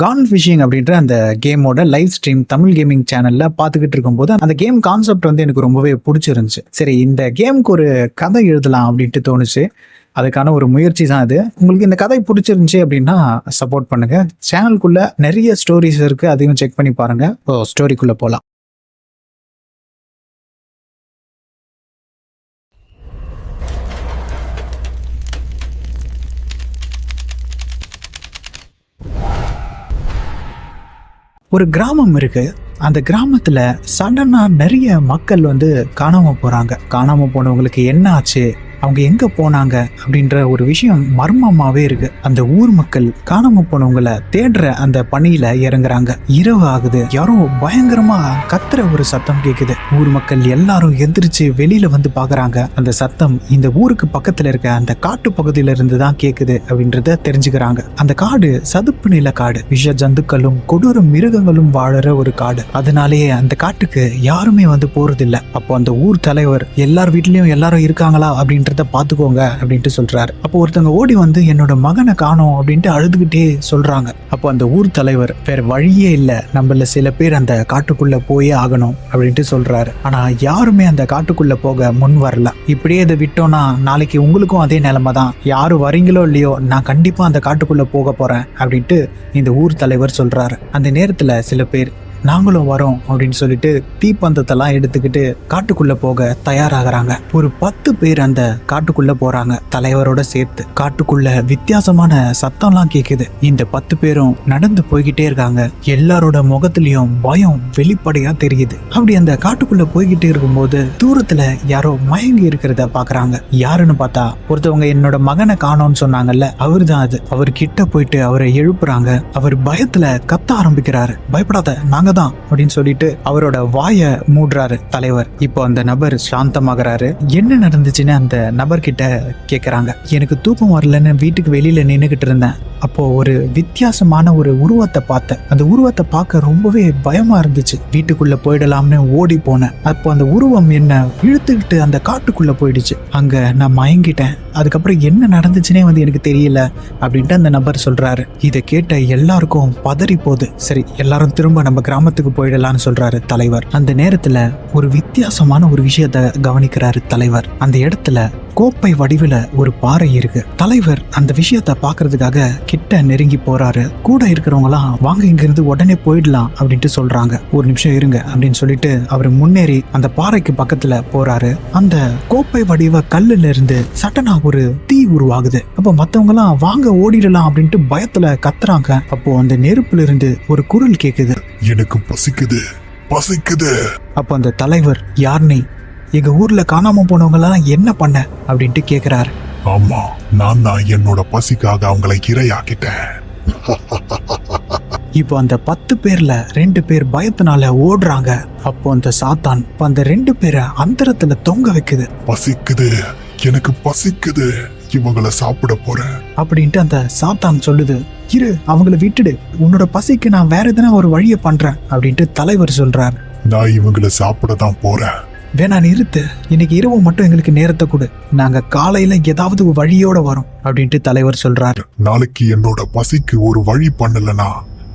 Khan phishing அப்படின்ற அந்த கேமோட லைவ் ஸ்ட்ரீம் தமிழ் கேமிங் சேனல்ல பார்த்துக்கிட்டு இருக்கும்போது அந்த கேம் கான்செப்ட் வந்து எனக்கு ரொம்பவே பிடிச்சிருந்துச்சு. சரி இந்த கேமுக்கு ஒரு கதை எழுதலாம் அப்படின்ட்டு தோணுச்சு. அதுக்கான ஒரு முயற்சி தான் அது. உங்களுக்கு இந்த கதை பிடிச்சிருந்துச்சி அப்படின்னா சப்போர்ட் பண்ணுங்க. சேனலுக்குள்ள நிறைய ஸ்டோரிஸ் இருக்கு. அதையும் செக் பண்ணி பாருங்க. ஓ ஸ்டோரிக்குள்ள போகலாம் ஒரு கிராமம் இருக்கு. அந்த கிராமத்துல சடனா நிறைய மக்கள் வந்து காணாம போறாங்க. காணாம போனவங்களுக்கு என்ன ஆச்சு அவங்க எங்க போனாங்க அப்படின்ற ஒரு விஷயம் மர்மமாவே இருக்கு. அந்த ஊர் மக்கள் காணாம போனவங்கள தேடுற அந்த பணியில இறங்குறாங்க. இரவு ஆகுது. யாரோ பயங்கரமா கத்துற ஒரு சத்தம் கேக்குது. ஊர் மக்கள் எல்லாரும் எந்திரிச்சு வெளியில வந்து பாக்குறாங்க. அந்த சத்தம் இந்த ஊருக்கு பக்கத்துல இருக்க அந்த காட்டு பகுதியில இருந்து தான் கேக்குது அப்படின்றத தெரிஞ்சுக்கிறாங்க. அந்த காடு சதுப்பு நில காடு. விஷ ஜந்துக்களும் கொடூர மிருகங்களும் வாழற ஒரு காடு. அதனாலேயே அந்த காட்டுக்கு யாருமே வந்து போறதில்ல. அப்போ அந்த ஊர் தலைவர் எல்லார் வீட்லயும் எல்லாரும் இருக்காங்களா அப்படின்ற இடத்த பார்த்துக்கோங்க அப்படின்ட்டு சொல்கிறாரு அப்போ ஒருத்தவங்க ஓடி வந்து என்னோட மகனை காணோம் அப்படின்ட்டு அழுதுகிட்டே சொல்கிறாங்க அப்போ அந்த ஊர் தலைவர் வேறு வழியே இல்லை. நம்மள சில பேர் அந்த காட்டுக்குள்ளே போயே ஆகணும் அப்படின்ட்டு சொல்கிறாரு ஆனால் யாருமே அந்த காட்டுக்குள்ளே போக முன் வரல. இப்படியே இதை விட்டோம்னா நாளைக்கு உங்களுக்கும் அதே நிலமை தான். யாரும் வரீங்களோ இல்லையோ நான் கண்டிப்பாக அந்த காட்டுக்குள்ளே போக போகிறேன் அப்படின்ட்டு இந்த ஊர் தலைவர் சொல்கிறாரு அந்த நேரத்தில் சில பேர் நாங்களும் வரோம் அப்படின்னு சொல்லிட்டு தீப்பந்தத்தெல்லாம் எடுத்துக்கிட்டு காட்டுக்குள்ள போக தயாராகிறாங்க. ஒரு பத்து பேர் அந்த காட்டுக்குள்ள போறாங்க தலைவரோட சேர்த்து. காட்டுக்குள்ள வித்தியாசமான சத்தம்லாம் கேக்குது. இந்த பத்து பேரும் நடந்து போய்கிட்டே இருக்காங்க. எல்லாரோட முகத்திலையும் பயம் வெளிப்படையா தெரியுது. அப்படி அந்த காட்டுக்குள்ள போய்கிட்டே இருக்கும்போது தூரத்துல யாரோ மயங்கி இருக்கிறத பாக்குறாங்க. யாருன்னு பார்த்தா ஒருத்தவங்க என்னோட மகனை காணோம்னு சொன்னாங்கல்ல அவர் தான் அது. அவர் கிட்ட போயிட்டு அவரை எழுப்புறாங்க. அவர் பயத்துல கத்த ஆரம்பிக்கிறாரு. பயப்படாத நாங்க தான் அப்படின்னு சொல்லிட்டு அவரோட வாயை மூடுறாரு தலைவர். இப்போ அந்த நபர் சாந்தமாகறாரு. என்ன நடந்துச்சுன்னு அந்த நபர்கிட்ட கேக்குறாங்க. எனக்கு தூக்கம் வரலன்னு வீட்டுக்கு வெளியில நின்னுகிட்டு இருந்தேன். அப்போ ஒரு வித்தியாசமான ஒரு உருவத்தை பார்த்தேன். அந்த உருவத்தை பார்க்க ரொம்பவே பயமா இருந்துச்சு. வீட்டுக்குள்ள போயிடலாம்னு ஓடி போனேன். அப்போ அந்த உருவம் என்ன இழுத்துக்கிட்டு அந்த காட்டுக்குள்ள போயிடுச்சு. அங்க நான் மயங்கிட்டேன். அதுக்கப்புறம் என்ன நடந்துச்சுன்னே வந்து எனக்கு தெரியல அப்படின்ட்டு அந்த நபர் சொல்றாரு. இதை கேட்ட எல்லாருக்கும் பதறி போகுது சரி எல்லாரும் திரும்ப நம்ம கிராமத்துக்கு போயிடலாம்னு சொல்றாரு தலைவர். அந்த நேரத்துல ஒரு வித்தியாசமான ஒரு விஷயத்த கவனிக்கிறாரு தலைவர். அந்த இடத்துல கோப்பை வடிவில் ஒரு பாறை இருக்கு. தலைவர் அந்த விஷயத்த பாக்குறதுக்காக கிட்ட நெருங்கி போறாரு. கூட இருக்கிறவங்களாம் வாங்க இங்க இருந்து உடனே போயிடலாம் அப்படின்ட்டு சொல்றாங்க. ஒரு நிமிஷம் இருங்க அப்படின்னு சொல்லிட்டு அவர் முன்னேறி அந்த பாறைக்கு பக்கத்துல போறாரு. அந்த கோப்பை வடிவ கல்லுல இருந்து சட்டனா ஒரு தீ உருவாகுது. அப்போ மத்தவங்க எல்லாம் வாங்க ஓடிடலாம் அப்படின்ட்டு பயத்துல கத்துறாங்க. அப்போ அந்த நெருப்புல இருந்து ஒரு குரல் கேக்குது. எனக்கு பசிக்குது பசிக்குது. அப்போ அந்த தலைவர் யார் நீ எங்க ஊர்ல காணாம போனவங்கலாம் என்ன பண்ண? அப்படின்ட்டு கேக்குறாரு. ஆமா நான் தான் என்னோட பசிக்காக அவங்களை இரையாக்கிட்டேன். இப்போ அந்த பத்து பேர்ல ரெண்டு பேர் பயத்தினால ஓடுறாங்க. அப்போ அந்த சாத்தான் அந்த ரெண்டு பேரை அந்தரத்துல தொங்க வைக்குது. பசிக்குது. எனக்கு பசிக்குது. இவங்கள சாப்பிட போறேன். அப்படின்ட்டு அந்த சாத்தான் சொல்லுது. இரு அவங்கள விட்டுடு. உன்னோட பசிக்கு நான் வேற எதனா ஒரு வழியை பண்றேன். அப்படின்ட்டு தலைவர் சொல்றாரு. நான் இவங்கள சாப்பிட தான் போறேன். வேணா நிறுத்து இன்னைக்கு இரவு மட்டும் எங்களுக்கு நேரத்தை கொடு. நாங்க காலையில ஏதாவது வழியோட வரோம் அப்படின்ட்டு தலைவர் சொல்றாரு. நாளைக்கு என்னோட பசிக்கு ஒரு வழி பண்ணலனா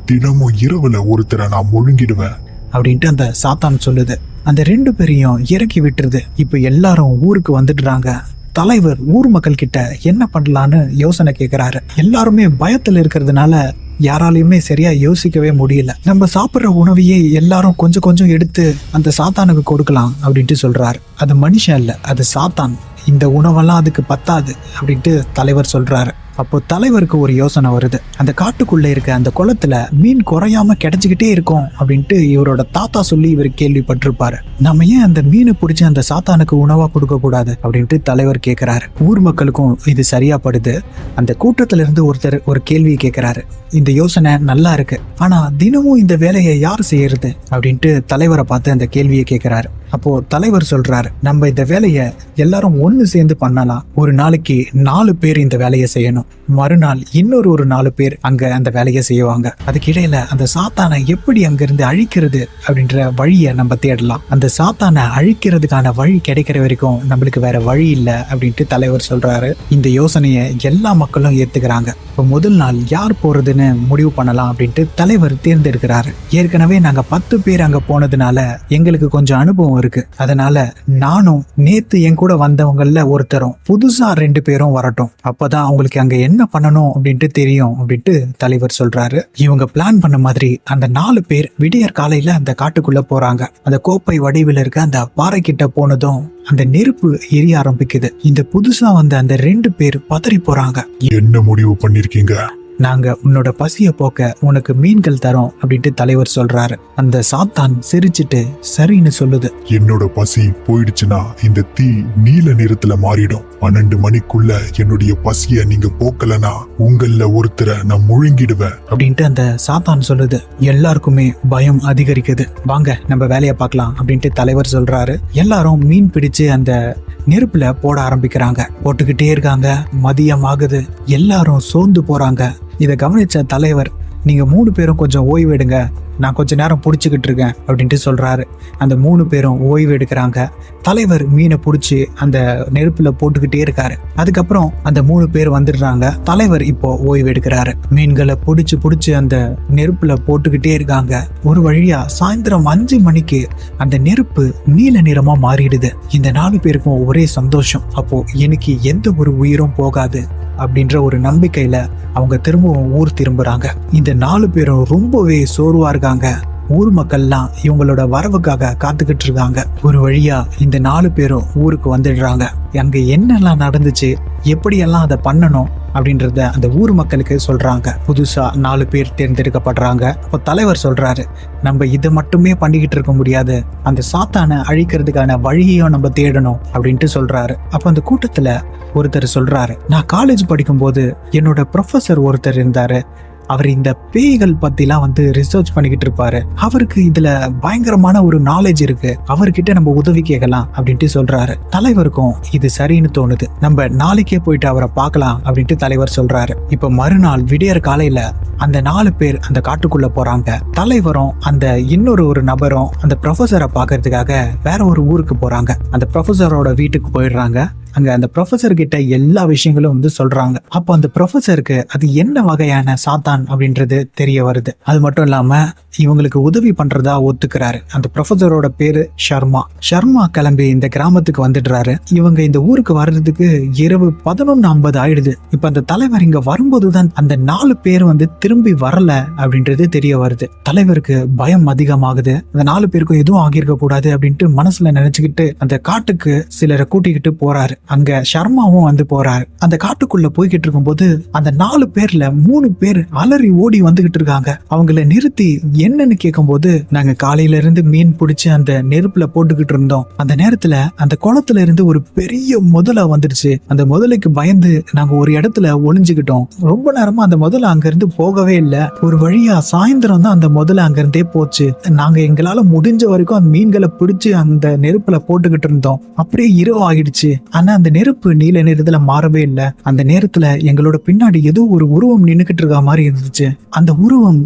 தினமும் இரவுல ஒருத்தரை நான் முழுங்கிடுவேன். அப்படின்ட்டு அந்த சாத்தான் சொல்லுது. அந்த ரெண்டு பேரையும் இறக்கி விட்டுருது. இப்போ எல்லாரும் ஊருக்கு வந்துடுறாங்க. தலைவர் ஊர் மக்கள் கிட்ட என்ன பண்ணலான்னு யோசனை கேட்கிறாரு எல்லாருமே பயத்துல இருக்கிறதுனால யாராலையுமே சரியா யோசிக்கவே முடியல. நம்ம சாப்பிட்ற உணவையே எல்லாரும் கொஞ்சம் கொஞ்சம் எடுத்து அந்த சாத்தானுக்கு கொடுக்கலாம் அப்படின்ட்டு சொல்றாரு. அது மனுஷன் இல்ல அது சாத்தான். இந்த உணவெல்லாம் அதுக்கு பத்தாது அப்படின்ட்டு தலைவர் சொல்றாரு. அப்போ தலைவருக்கு ஒரு யோசனை வருது. அந்த காட்டுக்குள்ளே இருக்க அந்த குளத்துல மீன் குறையாம கிடைச்சிக்கிட்டே இருக்கும் அப்படின்ட்டு இவரோட தாத்தா சொல்லி இவர் கேள்விப்பட்டிருப்பாரு. நம்ம ஏன் அந்த மீனை பிடிச்சி அந்த சாத்தானுக்கு உணவா கொடுக்க கூடாது அப்படின்ட்டு தலைவர் கேட்கிறாரு ஊர் மக்களுக்கும் இது சரியா படுது அந்த கூட்டத்துல இருந்து ஒருத்தர் ஒரு கேள்வியை கேட்கிறாரு இந்த யோசனை நல்லா இருக்கு. ஆனா தினமும் இந்த வேலையை யார் செய்யறது அப்படின்ட்டு தலைவரை பார்த்து அந்த கேள்வியை கேட்கிறாரு அப்போ தலைவர் சொல்றாரு நம்ம இந்த வேலையை எல்லாரும் ஒன்று சேர்ந்து பண்ணலாம் ஒரு நாளைக்கு நாலு பேர் இந்த வேலையை செய்யணும். மறுநாள் இன்னொரு ஒரு நாலு பேர் அங்க அந்த வேலையை செய்வாங்க. அதுக்கு இடையில அந்த சாத்தானை எப்படி அங்கிருந்து அழிக்கிறது அப்படின்ற வழியை நம்ம தேடலாம். அந்த சாத்தானை அழிக்கிறதுக்கான வழி கிடைக்கிற வரைக்கும் நம்மளுக்கு வேற வழி இல்லை அப்படின்ட்டு தலைவர் சொல்றாரு. இந்த யோசனையை எல்லா மக்களும் ஏத்துக்கிறாங்க. இப்போ முதல் நாள் யார் போறதுன்னு முடிவு பண்ணலாம் அப்படின்ட்டு தலைவர் தேர்ந்தெடுக்கிறாரு. ஏற்கனவே நாங்க பத்து பேர் அங்க போனதுனால எங்களுக்கு கொஞ்சம் அனுபவம் இருக்கு. அதனால நானும் நேத்து என் கூட வந்தவங்கல்ல ஒருத்தரும் புதுசா ரெண்டு பேரும் வரட்டும். அப்பதான் அவங்களுக்கு அங்க என்ன பண்ணணும் அப்படின்ட்டு தெரியும் அப்படின்ட்டு தலைவர் சொல்றாரு. இவங்க பிளான் பண்ண மாதிரி அந்த நாலு பேர் விடியற் காலையில அந்த காட்டுக்குள்ள போறாங்க. அந்த கோப்பை வடிவில் இருக்க அந்த பாறை கிட்ட போனதும் அந்த நெருப்பு எரிய ஆரம்பிக்குது. இந்த புதுசா வந்த அந்த ரெண்டு பேர் பதறி போறாங்க. என்ன முடிவு பண்ணிருக்கீங்க? நாங்க உன்னோட பசிய போக்க உனக்கு மீன்கள் தரோம் அப்படின்ட்டு தலைவர் சொல்றாரு. அந்த சாத்தான் சிரிச்சிட்டு சரின்னு சொல்லுது. என்னோட பசி போயிடுச்சுன்னா இந்த தீ நீல நிறத்துல மாறிடும். பன்னெண்டு மணிக்குள்ள என்னுடைய பசிய நீங்க போக்கலனா உங்கள ஒருத்தரை நான் முழுங்கிடுவேன். அப்படின்ட்டு அந்த சாத்தான் சொல்லுது. எல்லாருக்குமே பயம் அதிகரிக்குது. வாங்க நம்ம வேலையை பார்க்கலாம். அப்படின்ட்டு தலைவர் சொல்றாரு. எல்லாரும் மீன் பிடிச்சு அந்த நெருப்புல போட ஆரம்பிக்கிறாங்க. போட்டுக்கிட்டே இருக்காங்க. மதியம் ஆகுது எல்லாரும் சோர்ந்து போறாங்க. இதை கவனித்த தலைவர் நீங்கள் மூணு பேரும் கொஞ்சம் ஓய்வு எடுங்க. நான் கொஞ்ச நேரம் பிடிச்சிக்கிட்டு இருக்கேன் அப்படின்ட்டு சொல்கிறாரு அந்த மூணு பேரும் ஓய்வு எடுக்கிறாங்க. தலைவர் மீனை பிடிச்சி அந்த நெருப்பில் போட்டுக்கிட்டே இருக்காரு. அதுக்கப்புறம் அந்த மூணு பேர் வந்துடுறாங்க. தலைவர் இப்போ ஓய்வு எடுக்கிறாரு. மீன்களை பிடிச்சி பிடிச்சி அந்த நெருப்பில் போட்டுக்கிட்டே இருக்காங்க. ஒரு வழியாக சாயந்தரம் அஞ்சு மணிக்கு அந்த நெருப்பு நீல நிறமாக மாறிடுது. இந்த நாலு பேருக்கும் ஒரே சந்தோஷம். அப்போது எனக்கு எந்த ஒரு உயிரும் போகாது அப்படின்ற ஒரு நம்பிக்கையில அவங்க திரும்பவும் ஊர் திரும்புறாங்க. இந்த நாலு பேரும் ரொம்பவே சோர்வா இருக்காங்க. ஊர் மக்கள்லாம் இவங்களோட வரவுக்காக காத்துக்கிட்டு இருக்காங்க. ஒரு வழியா இந்த நாலு பேரும் ஊருக்கு வந்துடுறாங்க. அங்க என்னெல்லாம் நடந்துச்சு? எப்படியெல்லாம் அதை பண்ணணும்? அப்படின்றத அந்த ஊர் மக்களுக்கு சொல்றாங்க. புதுசா நாலு பேர் தேர்ந்தெடுக்கப்படுறாங்க. அப்போ தலைவர் சொல்றாரு நம்ம இதை மட்டுமே பண்ணிக்கிட்டு இருக்க முடியாது. அந்த சாத்தானை அழிக்கிறதுக்கான வழியையும் நம்ம தேடணும் அப்படின்ட்டு சொல்றாரு. அப்போ அந்த கூட்டத்துல ஒருத்தர் சொல்றாரு நான் காலேஜ் படிக்கும்போது என்னோட ப்ரொஃபசர் ஒருத்தர் இருந்தாரு. அவர் இந்த பேய்கள் பத்திலாம் வந்து ரிசர்ச் பண்ணிக்கிட்டு இருப்பாரு. அவருக்கு இதுல பயங்கரமான ஒரு நாலேஜ் இருக்கு. அவர்கிட்ட நம்ம உதவி கேட்கலாம் அப்படின்ட்டு சொல்றாரு. தலைவருக்கும் இது சரின்னு தோணுது. நம்ம நாளைக்கே போயிட்டு அவரை பார்க்கலாம் அப்படின்ட்டு தலைவர் சொல்றாரு. இப்ப மறுநாள் விடியற் காலையில அந்த நாலு பேர் அந்த காட்டுக்குள்ள போறாங்க. தலைவரும் அந்த இன்னொரு ஒரு நபரும் அந்த ப்ரொஃபஸரை பார்க்கறதுக்காக வேற ஒரு ஊருக்கு போறாங்க. அந்த ப்ரொஃபஸரோட வீட்டுக்கு போயிடுறாங்க. அங்க அந்த ப்ரொஃபசர் கிட்ட எல்லா விஷயங்களும் வந்து சொல்றாங்க. அப்போ அந்த ப்ரொஃபசருக்கு அது என்ன வகையான சாத்தான் அப்படின்றது தெரிய வருது. அது மட்டும் இல்லாம இவங்களுக்கு உதவி பண்றதா ஒத்துக்கிறாரு. அந்த ப்ரொஃபசரோட பேரு ஷர்மா. ஷர்மா கிளம்பி இந்த கிராமத்துக்கு வந்துடுறாரு. இவங்க இந்த ஊருக்கு வர்றதுக்கு இரவு பதினொன்னு ஐம்பது ஆயிடுது. இப்ப அந்த தலைவர் இங்க வரும்போதுதான் அந்த நாலு பேர் வந்து திரும்பி வரல அப்படின்றது தெரிய வருது. தலைவருக்கு பயம் அதிகமாகுது. அந்த நாலு பேருக்கும் எதுவும் ஆகியிருக்க கூடாது அப்படின்ட்டு மனசுல நினைச்சுக்கிட்டு அந்த காட்டுக்கு சிலரை கூட்டிக்கிட்டு போறாரு. அங்க ஷர்மாவும் வந்து போறாரு. அந்த காட்டுக்குள்ள போய்கிட்டு இருக்கும்போது அந்த நாலு பேர்ல மூணு பேர் அலறி ஓடி வந்துகிட்டு இருக்காங்க. அவங்கள நிறுத்தி என்னன்னு கேட்கும்போது நாங்க காலையில இருந்து மீன் பிடிச்சி அந்த நெருப்புல போட்டுக்கிட்டு இருந்தோம். அந்த நேரத்துல அந்த குளத்துல இருந்து ஒரு பெரிய முதலா வந்துடுச்சு. அந்த முதலைக்கு பயந்து நாங்க ஒரு இடத்துல ஒளிஞ்சுக்கிட்டோம். ரொம்ப நேரமா அந்த முதல அங்க இருந்து போகவே இல்லை. ஒரு வழியா சாயந்தரம் தான் அந்த முதல அங்க இருந்தே போச்சு. நாங்க எங்களால முடிஞ்ச வரைக்கும் அந்த மீன்களை பிடிச்சு அந்த நெருப்புல போட்டுக்கிட்டு இருந்தோம். அப்படியே இரவு ஆகிடுச்சு. ஆனா அந்த நெருப்பு நீல நிறத்துல மாறவே இல்லை. அந்த நேரத்துல எங்களோட பின்னாடி ஏதோ ஒரு உருவம் நின்னுகிட்டு இருக்க மாதிரி இருந்துச்சு. அந்த உருவம்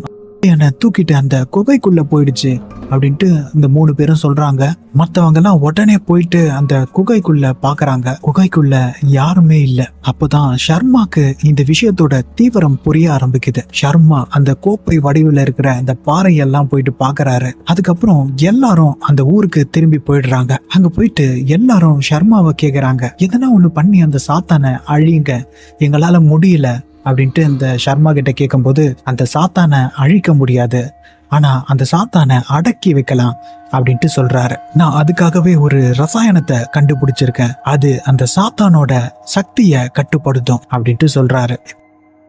என்னை தூக்கிட்டு அந்த குகைக்குள்ள போயிடுச்சு அப்படின்ட்டு இந்த மூணு பேரும் சொல்றாங்க. மத்தவங்க எல்லாம் உடனே போயிட்டு அந்த குகைக்குள்ள பாக்குறாங்க. குகைக்குள்ள யாருமே இல்ல. அப்பதான் ஷர்மாக்கு இந்த விஷயத்தோட தீவிரம் புரிய ஆரம்பிக்குது. ஷர்மா அந்த கோப்பை வடிவில் இருக்கிற அந்த பாறையெல்லாம் போயிட்டு பாக்குறாரு. அதுக்கப்புறம் எல்லாரும் அந்த ஊருக்கு திரும்பி போயிடுறாங்க. அங்க போயிட்டு எல்லாரும் ஷர்மாவை கேக்குறாங்க. எதனா ஒண்ணு பண்ணி அந்த சாத்தானை அழியுங்க. எங்களால முடியல. அப்படின்ட்டு இந்த ஷர்மா கிட்ட கேட்கும்போது அந்த சாத்தானை அழிக்க முடியாது. ஆனா அந்த சாத்தானை அடக்கி வைக்கலாம் அப்படின்ட்டு சொல்றாரு. நான் அதுக்காகவே ஒரு ரசாயனத்தை கண்டுபிடிச்சிருக்கேன். அது அந்த சாத்தானோட சக்தியை கட்டுப்படுத்தும் அப்படின்ட்டு சொல்றாரு.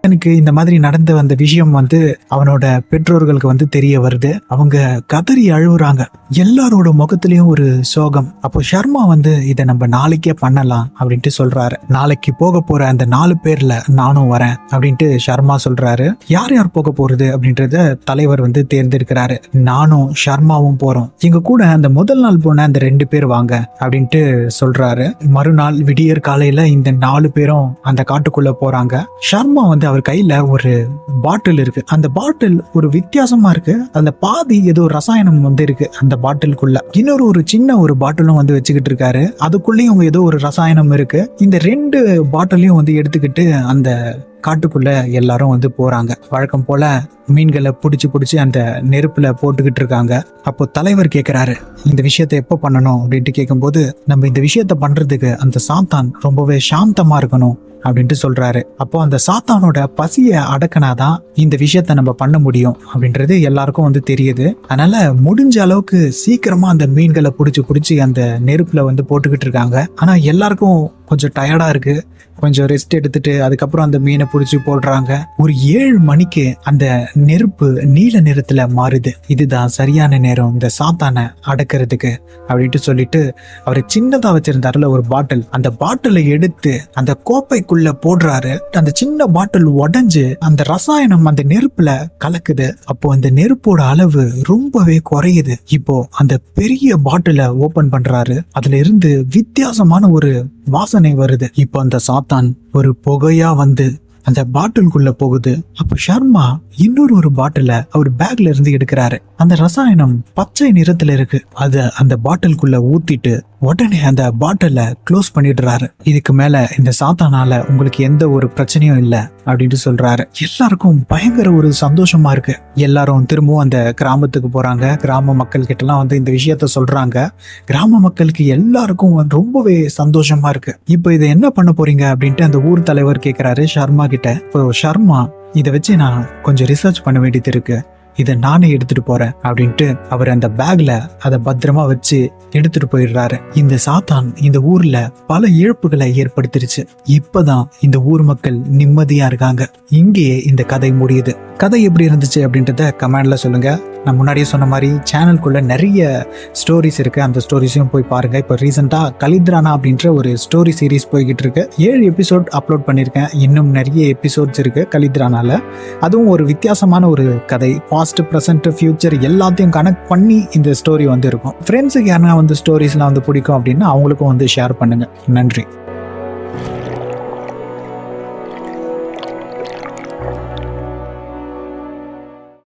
எனக்கு இந்த மாதிரி நடந்த அந்த விஷயம் வந்து அவனோட பெற்றோர்களுக்கு வந்து தெரிய வருது. அவங்க கதறி அழுகுறாங்க எல்லாரோட முகத்திலயும் ஒரு சோகம். அப்போ ஷர்மா வந்து இதை நம்ம நாளைக்கே பண்ணலாம் அப்படின்ட்டு சொல்றாரு. நாளைக்கு போக போற அந்த நாலு பேர்ல நானும் வரேன் அப்படின்ட்டு ஷர்மா சொல்றாரு. யார் யார் போக போறது அப்படின்றத தலைவர் வந்து தேர்ந்தெடுக்கிறாரு. நானும் ஷர்மாவும் போறோம். எங்க கூட அந்த முதல் நாள் போன அந்த ரெண்டு பேர் வாங்க அப்படின்ட்டு சொல்றாரு. மறுநாள் விடியற் காலையில இந்த நாலு பேரும் அந்த காட்டுக்குள்ள போறாங்க. ஷர்மா வந்து அவர் கையில் ஒரு பாட்டில் இருக்குது அந்த பாட்டில் ஒரு வித்தியாசமாக இருக்குது அந்த பாதி ஏதோ ரசாயனம் வந்து இருக்குது அந்த பாட்டிலுக்குள்ள. இன்னொரு ஒரு சின்ன ஒரு பாட்டிலும் வந்து வச்சுக்கிட்டு இருக்காரு. அதுக்குள்ளேயும் ஏதோ ஒரு ரசாயனம் இருக்குது இந்த ரெண்டு பாட்டிலையும் வந்து எடுத்துக்கிட்டு அந்த காட்டுக்குள்ள எல்லாரும் வந்து போறாங்க. வழக்கம் போல மீன்களை பிடிச்சி பிடிச்சி அந்த நெருப்புல போட்டுக்கிட்டு இருக்காங்க. அப்போ தலைவர் கேட்கிறாரு இந்த விஷயத்த எப்போ பண்ணணும்? அப்படின்ட்டு கேட்கும்போது நம்ம இந்த விஷயத்த பண்றதுக்கு அந்த சாத்தான் ரொம்பவே சாந்தமா இருக்கணும் அப்படின்ட்டு சொல்றாரு. அப்போ அந்த சாத்தானோட பசியை அடக்கினாதான் இந்த விஷயத்த நம்ம பண்ண முடியும் அப்படின்றது எல்லாருக்கும் வந்து தெரியுது. அதனால முடிஞ்ச அளவுக்கு சீக்கிரமா அந்த மீன்களை பிடிச்சி பிடிச்சி அந்த நெருப்புல வந்து போட்டுக்கிட்டு இருக்காங்க. ஆனா எல்லாருக்கும் கொஞ்சம் டயர்டா இருக்கு. கொஞ்சம் ரெஸ்ட் எடுத்துட்டு அதுக்கப்புறம் அந்த மீனை பிடிச்சி போடுறாங்க. ஒரு ஏழு மணிக்கு அந்த நெருப்பு நீல நிறத்துல மாறுது. இதுதான் சரியான நேரம். இந்த சாத்தானை அடக்கிறதுக்கு அப்படின்ட்டு சொல்லிட்டு அவர் சின்னதா வச்சிருந்தாருல ஒரு பாட்டில். அந்த பாட்டிலை எடுத்து அந்த கோப்பைக்குள்ள போடுறாரு. அந்த சின்ன பாட்டில் உடைஞ்சு அந்த ரசாயனம் அந்த நெருப்புல கலக்குது. அப்போ அந்த நெருப்போட அளவு ரொம்பவே குறையுது. இப்போ அந்த பெரிய பாட்டிலை ஓபன் பண்றாரு. அதுல இருந்து வித்தியாசமான ஒரு வாசனை வருது. இப்போ அந்த சாத்தான் ஒரு புகையா வந்து அந்த பாட்டிலுக்குள்ள போகுது. அப்போ ஷர்மா இன்னொரு ஒரு பாட்டில அவர் பேக்ல இருந்து எடுக்கிறாரு. அந்த ரசாயனம் பச்சை நிறத்துல இருக்கு. அத அந்த பாட்டிலுக்குள்ள ஊத்திட்டு உடனே அந்த பாட்டில க்ளோஸ் பண்ணிடுறாரு. இதுக்கு மேல இந்த சாத்தானால உங்களுக்கு எந்த ஒரு பிரச்சனையும் இல்லை. அப்படின்ட்டு சொல்றாரு. எல்லாருக்கும் பயங்கர ஒரு சந்தோஷமா இருக்கு. எல்லாரும் திரும்பவும் அந்த கிராமத்துக்கு போறாங்க. கிராம மக்கள் கிட்டலாம் வந்து இந்த விஷயத்த சொல்றாங்க. கிராம மக்களுக்கு எல்லாருக்கும் ரொம்பவே சந்தோஷமா இருக்கு. இப்போ இதை என்ன பண்ண போறீங்க அப்படின்ட்டு அந்த ஊர் தலைவர் கேட்கிறாரு ஷர்மா கிட்ட. இப்போ ஷர்மா இதை வச்சு நான் கொஞ்சம் ரிசர்ச் பண்ண வேண்டியது இருக்கு. இதை நானே எடுத்துட்டு போறேன் அப்படின்ட்டு அவர் அந்த பேக்ல அதை பத்திரமா வச்சு எடுத்துட்டு போயிடுறாரு. இந்த சாத்தான் இந்த ஊர்ல பல இழப்புகளை ஏற்படுத்திருச்சு. இப்பதான் இந்த ஊர் மக்கள் நிம்மதியா இருக்காங்க. இங்கேயே இந்த கதை முடியுது. கதை எப்படி இருந்துச்சு அப்படின்றத கமெண்டில் சொல்லுங்கள் நான் முன்னாடியே சொன்ன மாதிரி சேனலுக்குள்ள நிறைய ஸ்டோரிஸ் இருக்குது அந்த ஸ்டோரிஸையும் போய் பாருங்கள் இப்போ ரீசெண்டாக கலித்ரானா அப்படின்ற ஒரு ஸ்டோரி சீரிஸ் போய்கிட்டு இருக்கு. ஏழு எபிசோட் அப்லோட் பண்ணியிருக்கேன் இன்னும் நிறைய எபிசோட்ஸ் இருக்குது கலித்ரானால அதுவும் ஒரு வித்தியாசமான ஒரு கதை. பாஸ்ட் ப்ரெசன்ட் ஃபியூச்சர் எல்லாத்தையும் கனெக்ட் பண்ணி இந்த ஸ்டோரி வந்து இருக்கும். ஃப்ரெண்ட்ஸுக்கு யாருன்னா வந்து ஸ்டோரிஸ்லாம் வந்து பிடிக்கும் அப்படின்னா அவங்களுக்கும் வந்து ஷேர் பண்ணுங்கள் நன்றி.